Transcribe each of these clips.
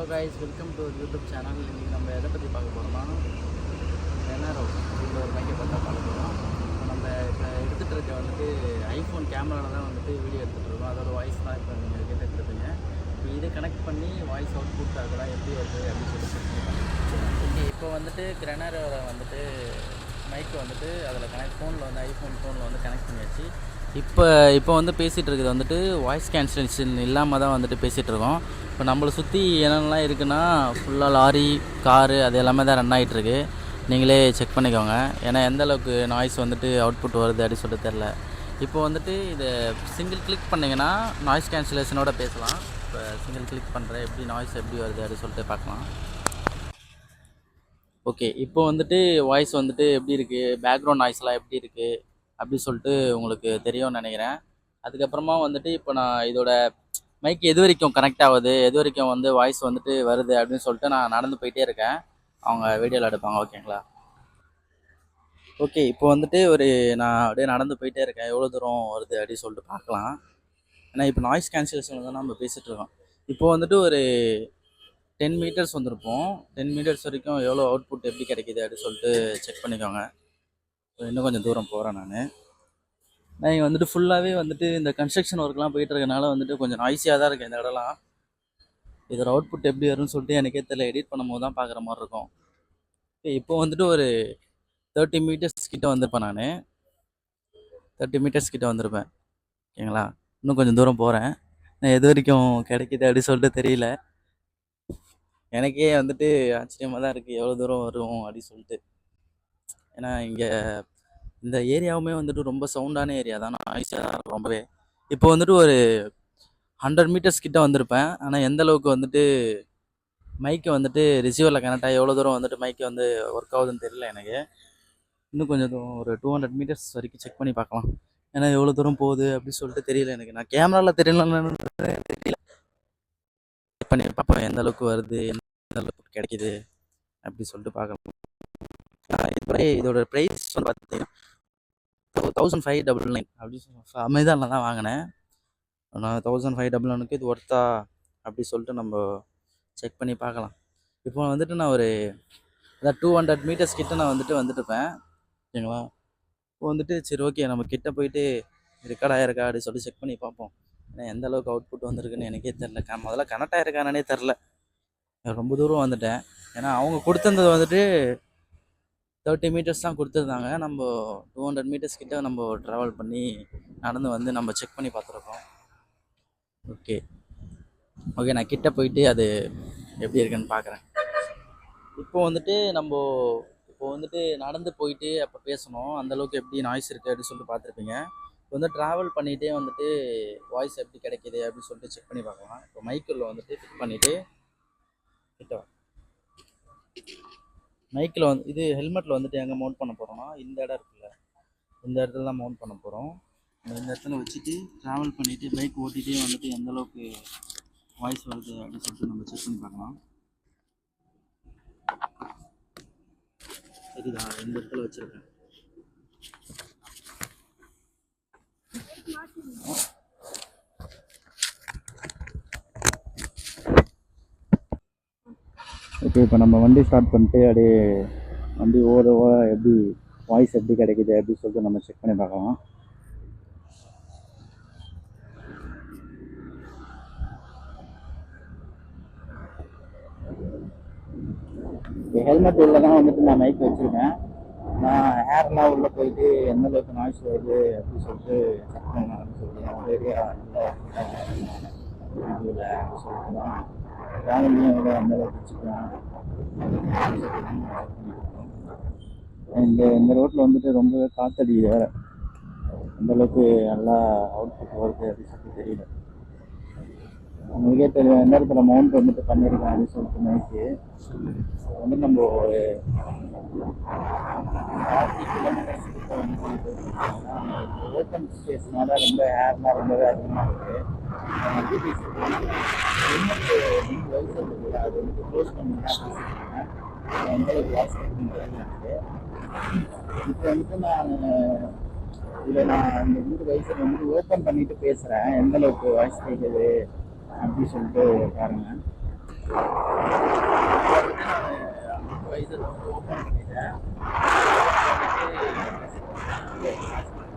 Hello guys welcome to YouTube channel இன்றைக்கி நம்ம எதை பற்றி பார்க்க போகிறோம்னா ரெனாரோ இந்த ஒரு பைக்கை பற்றி தான் பார்க்க போகிறோம் இப்போ நம்ம இப்போ எடுத்துகிட்டு இருக்க வந்துட்டு ஐஃபோன் கேமராவில் தான் வந்துட்டு வீடியோ எடுத்துகிட்டு இருக்கோம். அதோட வாய்ஸ் தான் இப்போ நீங்கள் கேட்டுட்டு இருப்பீங்க இப்போ இதை கனெக்ட் பண்ணி வாய்ஸ் அவுட் புட் அதெல்லாம் எப்படி வருது அப்படின்னு சொல்லி ஓகே இப்போ வந்துட்டு கிரெனாரோவில் வந்துட்டு மைக்கு வந்துட்டு அதில் கனெக்ட் ஃபோனில் வந்து ஐஃபோன் ஃபோனில் வந்து கனெக்ட் பண்ணியாச்சு. இப்போ இப்போ வந்து பேசிகிட்டு இருக்கிறது வந்துட்டு வாய்ஸ் கேன்சலேஷன் இல்லாமல் தான் வந்துட்டு பேசிகிட்டு இருக்கோம். இப்போ நம்மளை சுற்றி என்னென்னலாம் இருக்குன்னா ஃபுல்லாக லாரி காரு அது எல்லாமே தான் ரன் ஆகிட்டுருக்கு நீங்களே செக் பண்ணிக்கோங்க. ஏன்னா எந்த அளவுக்கு நாய்ஸ் வந்துட்டு அவுட்புட் வருது அப்படின்னு சொல்லிட்டு தெரில இப்போ வந்துட்டு இதை சிங்கிள் கிளிக் பண்ணிங்கன்னா நாய்ஸ் கேன்சலேஷனோட பேசலாம். இப்போ சிங்கிள் கிளிக் பண்ணுறேன் எப்படி நாய்ஸ் எப்படி வருது அப்படின்னு சொல்லிட்டு பார்க்கலாம். ஓகே இப்போ வந்துட்டு வாய்ஸ் வந்துட்டு எப்படி இருக்குது பேக்ரவுண்ட் நாய்ஸ்லாம் எப்படி இருக்குது அப்படி சொல்லிட்டு உங்களுக்கு தெரியும்னு நினைக்கிறேன். அதுக்கப்புறமா வந்துட்டு இப்போ நான் இதோட மைக் எது வரைக்கும் கனெக்ட் ஆகுது? எது வரைக்கும் வந்து வாய்ஸ் வந்துட்டு வருது அப்படின்னு சொல்லிட்டு நான் நடந்து போயிட்டே இருக்கேன். அவங்க வீடியோவில் எடுப்பாங்க ஓகேங்களா ஓகே இப்போ வந்துட்டு ஒரு நான் அப்படியே நடந்து போயிட்டே இருக்கேன். எவ்வளோ தூரம் வருது அப்படின்னு சொல்லிட்டு பார்க்கலாம். ஏன்னா இப்போ நாய்ஸ் கேன்சலேஷனில் தான் நம்ம பேசிகிட்டு இருக்கோம். இப்போ வந்துட்டு ஒரு டென் மீட்டர்ஸ் வந்திருப்போம். டென் மீட்டர்ஸ் வரைக்கும் எவ்வளோ அவுட்புட் எப்படி கிடைக்குது அப்படின்னு சொல்லிட்டு செக் பண்ணிக்கோங்க. இன்னும் கொஞ்சம் தூரம் போகிறேன் நான். நான் இங்கே வந்துட்டு ஃபுல்லாகவே வந்துட்டு இந்த கன்ஸ்ட்ரக்ஷன் ஒர்க்லாம் போயிட்டு இருக்கனால வந்துட்டு கொஞ்சம் நாய்ஸியாக தான் இருக்குது இந்த இடம்லாம். இதோட அவுட்புட் எப்படி வரும்னு சொல்லிட்டு எனக்கே தெரியல. எடிட் பண்ணும்போது தான் பார்க்குற மாதிரி இருக்கும். இப்போ வந்துட்டு ஒரு தேர்ட்டி மீட்டர்ஸ் கிட்ட வந்திருப்பேன் நான். தேர்ட்டி மீட்டர்ஸ் கிட்டே வந்திருப்பேன். ஓகேங்களா? இன்னும் கொஞ்சம் தூரம் போகிறேன் நான் எது வரைக்கும் கிடைக்குது அப்படி சொல்லிட்டு தெரியல. எனக்கே வந்துட்டு ஆச்சரியமாக தான் இருக்குது எவ்வளோ தூரம் வரும் அப்படின்னு சொல்லிட்டு. ஏன்னா இங்கே இந்த ஏரியாவுமே வந்துட்டு ரொம்ப சவுண்டான ஏரியா தான். நாய்ஸியாக தான் இருக்கும் ரொம்பவே. இப்போ வந்துட்டு ஒரு ஹண்ட்ரட் மீட்டர்ஸ் கிட்ட வந்திருப்பேன். ஆனால் எந்த அளவுக்கு வந்துட்டு மைக்கை வந்துட்டு ரிசீவரில் கனெக்ட் ஆகி எவ்வளோ தூரம் வந்துட்டு மைக்கு வந்து ஒர்க் ஆகுதுன்னு தெரியல எனக்கு. இன்னும் கொஞ்சம் தூரம் ஒரு டூ ஹண்ட்ரட் மீட்டர்ஸ் வரைக்கும் செக் பண்ணி பார்க்கலாம். ஏன்னா எவ்வளோ தூரம் போகுது அப்படின்னு சொல்லிட்டு தெரியல எனக்கு. நான் கேமராவில் தெரியலன்னு தெரியல. செக் பண்ணி பார்ப்போம் எந்த அளவுக்கு வருது எந்த அளவுக்கு கிடைக்கிது அப்படி சொல்லிட்டு பார்க்கலாம். இதோட இதோட ப்ரைஸ் வந்து பார்த்தீங்கன்னா தௌசண்ட் ஃபைவ் டபுள் நைன் அப்படி சொல்லி அமேசானில் தான் வாங்கினேன். நான் தௌசண்ட் ஃபைவ் டபுள் நைனுக்கு இது ஒர்த்தா அப்படி சொல்லிட்டு நம்ம செக் பண்ணி பார்க்கலாம். இப்போ வந்துட்டு நான் ஒரு அதான் டூ ஹண்ட்ரட் மீட்டர்ஸ் கிட்ட நான் வந்துட்டு வந்துட்டுருப்பேன். ஓகேங்களா இப்போ வந்துட்டு சரி ஓகே நம்ம கிட்ட போயிட்டு ரெக்கார்ட் ஆயிருக்கா அப்படி சொல்லி செக் பண்ணி பார்ப்போம். ஏன்னா எந்த அளவுக்கு அவுட்புட் வந்திருக்குன்னு எனக்கே தெரில க முதல்ல கனெக்ட் ஆயிருக்கானே தெரில ரொம்ப தூரம் வந்துட்டேன். ஏன்னா அவங்க கொடுத்துருந்தது வந்துட்டு தேர்ட்டி மீட்டர்ஸ் தான் கொடுத்துருந்தாங்க. நம்ம டூ ஹண்ட்ரட் மீட்டர்ஸ் கிட்ட நம்ம ட்ராவல் பண்ணி நடந்து வந்து நம்ம செக் பண்ணி பார்த்துருக்கோம். ஓகே ஓகே நான் கிட்டே போயிட்டு அது எப்படி இருக்குன்னு பார்க்குறேன். இப்போ வந்துட்டு நம்ம இப்போ வந்துட்டு நடந்து போயிட்டு அப்போ பேசணும். அந்தளவுக்கு எப்படி நாய்ஸ் இருக்குது அப்படின்னு சொல்லிட்டு பார்த்துருப்பீங்க. இப்போ வந்து ட்ராவல் பண்ணிகிட்டே வந்துட்டு வாய்ஸ் எப்படி கிடைக்கிது அப்படின்னு சொல்லிட்டு செக் பண்ணி பார்க்கலாம். இப்போ மைக்கில் வந்துட்டு ஃபிட் பண்ணிவிட்டு கிட்ட மைக்கில் வந்து இது ஹெல்மெட்டில் வந்துட்டு எங்கே மவுண்ட் பண்ண போகிறோம்னா இந்த இடம் இருக்குல்ல. இந்த இடத்துல தான் மவுண்ட் பண்ண போகிறோம் இந்த இடத்துல வச்சுட்டு ட்ராவல் பண்ணிவிட்டு பைக் ஓட்டிகிட்டே வந்துட்டு எந்தளவுக்கு வாய்ஸ் வருது அப்படின்னு சொல்லிட்டு நம்ம செக் பண்ணி பார்க்கலாம். சரிதா இந்த இடத்துல வச்சுருக்கேன். ஓகே இப்போ நம்ம வண்டி ஸ்டார்ட் பண்ணிட்டு அப்படியே வண்டி ஓரவா எப்படி வாய்ஸ் எப்படி கிடைக்குது அப்படின்னு சொல்லிட்டு நம்ம செக் பண்ணி பார்க்கலாம். இப்போ ஹெல்மெட் உள்ள தான் வந்துட்டு நான் மைக் வச்சுருக்கேன். நான் ஹேர்லாம் உள்ளே போயிட்டு எந்த அளவுக்கு நாய்ஸ் வருது அப்படின்னு சொல்லிட்டு செக் பண்ணலாம் சொல்லிட்டு நம்ம ஏரியா இதில் சொல்லிட்டு தான் ஃபேமிலியும் கூட அந்த வச்சுக்கலாம் இந்த இந்த ரோட்டில் வந்துட்டு ரொம்பவே காத்தடிக்குது வேறு. அந்தளவுக்கு நல்லா நல்லா அவுட்புட் வருது அப்படின்னு சொல்லிட்டு தெரியல. மிக தெரியும் எந்த இடத்துல மவுண்ட் வந்துட்டு பண்ணியிருக்கேன் அப்படின்னு சொல்லிட்டு நைட்டு. வந்து நம்ம ஒரு ஓப்பன் ஸ்பேஸ்னால ரொம்ப ஹேர்லாம் ரொம்பவே அதிகமாக இருக்குது அது வந்து க்ளோஸ் பண்ணி எந்த அளவுக்கு வாட்ச் பண்ணுறது இப்போ வந்துட்டு நான் இதில் நான் இந்த வீடு வயசில் வந்து ஓப்பன் பண்ணிட்டு பேசுகிறேன் எந்த அளவுக்கு வாய்ஸ் கேட்குது அப்படி சொல்லிட்டு பாருங்க. ஓப்பன் பண்ணிட்டேன்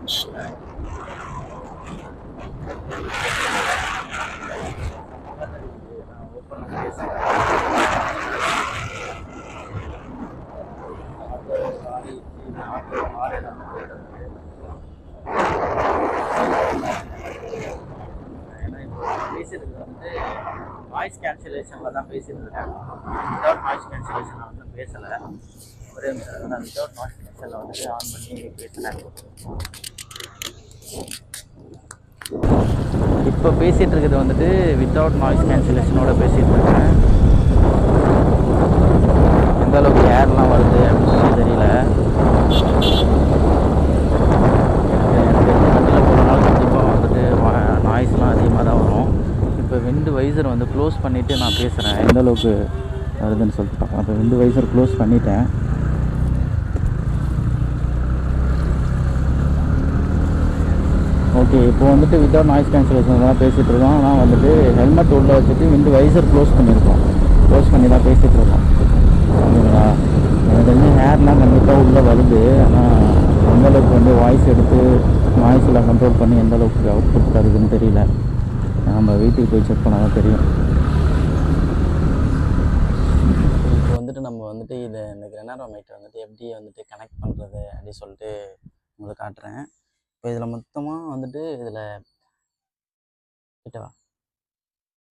ஓப்பன் நாய்ஸ் கேன்சலேஷனில் தான் பேசிட்டு இருக்கேன் வித்தவுட் நாய்ஸ் கேன்சலேஷனில் வந்து பேசலை. ஒரே நிமிஷம் நான் வித்தவுட் நாய்ஸ் கேன்சலில் வந்துட்டு ஆன் பண்ணி பேசுகிறேன் இப்போ பேசிகிட்டு இருக்கிறது வந்துட்டு வித்தவுட் நாய்ஸ் கேன்சலேஷனோட பேசிகிட்டு இருக்கேன். எந்த அளவுக்கு ஏர்லாம் வருது அப்படின்னு சொல்லி தெரியல எனக்கு எனக்கு வண்டியில் போகிறனால கண்டிப்பாக வந்துட்டு நாய்ஸ்லாம் அதிகமாக தான் வரும் இப்போ விண்டு வைசர் வந்து க்ளோஸ் பண்ணிவிட்டு நான் பேசுகிறேன் எந்த அளவுக்கு வருதுன்னு சொல்லிட்டு. பார்க்கலாம் அப்போ விண்டு வைசர் க்ளோஸ் பண்ணிட்டேன். ஓகே இப்போ வந்துட்டு வித்தவுட் நாய்ஸ் கேன்சலேஷன் தான் பேசிகிட்டு இருக்கோம். ஆனால் வந்துட்டு ஹெல்மெட் உள்ளே வச்சுட்டு விண்டு வைசர் க்ளோஸ் பண்ணியிருக்கோம் க்ளோஸ் பண்ணி தான் பேசிகிட்டு இருக்கோம். ஓகேங்களா எனக்கு வந்து ஹேர்லாம் கண்டிப்பாக உள்ளே வருது. ஆனால் எந்த அளவுக்கு வந்து வாய்ஸ் எடுத்து வாய்ஸில் கண்ட்ரோல் பண்ணி எந்தளவுக்கு அவுட் புட் தருதுன்னு தெரியல. நம்ம வீட்டுக்கு போய் செக் பண்ணால் தான் தெரியும். இப்போ வந்துட்டு நம்ம வந்துட்டு இதை இந்த கிரெனாரோ மைட்டை வந்துட்டு எப்படி வந்துட்டு கனெக்ட் பண்ணுறது அப்படின்னு சொல்லிட்டு உங்களுக்கு காட்டுறேன். இப்போ இதில் மொத்தமாக வந்துட்டு இதில் கிட்டவா?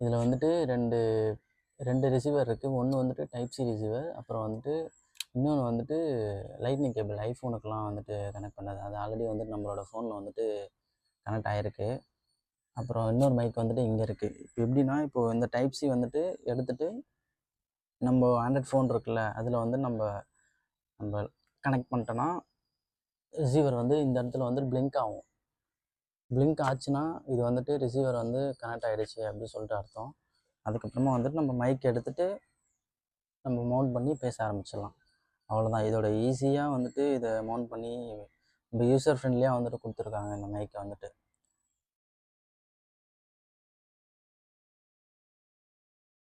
இதில் வந்துட்டு ரெண்டு ரெண்டு ரிசீவர் இருக்குது ஒன்று வந்துட்டு டைப் சி ரிசீவர் அப்புறம் வந்துட்டு இன்னொன்று வந்துட்டு லைட்னிங் கேபிள் ஐஃபோனுக்கெலாம் வந்துட்டு கனெக்ட் பண்ணது. அது ஆல்ரெடி வந்துட்டு நம்மளோட ஃபோனில் வந்துட்டு கனெக்ட் ஆகிருக்கு அப்புறம் இன்னொரு மைக் வந்துட்டு இங்கே இருக்குது இப்போ எப்படின்னா இப்போது இந்த டைப் சி வந்துட்டு எடுத்துகிட்டு நம்ம ஆண்ட்ராய்ட் ஃபோன் இருக்குல்ல அதில் வந்து நம்ம நம்ம கனெக்ட் பண்ணிட்டோன்னா ரிசீவர் வந்து இந்த இடத்துல வந்து பிளிங்க் ஆகும். பிளிங்க் ஆச்சுன்னா இது வந்துட்டு ரிசீவர் வந்து கனெக்ட் ஆகிடுச்சு அப்படின்னு சொல்லிட்டு அர்த்தம். அதுக்கப்புறமா வந்துட்டு நம்ம மைக் எடுத்துகிட்டு நம்ம மவுண்ட் பண்ணி பேச ஆரம்பிச்சிடலாம். அவ்வளோதான் இதோட ஈஸியாக வந்துட்டு இதை மவுண்ட் பண்ணி நம்ம யூசர் ஃப்ரெண்ட்லியாக வந்துட்டு கொடுத்துருக்காங்க இந்த மைக்கை வந்துட்டு.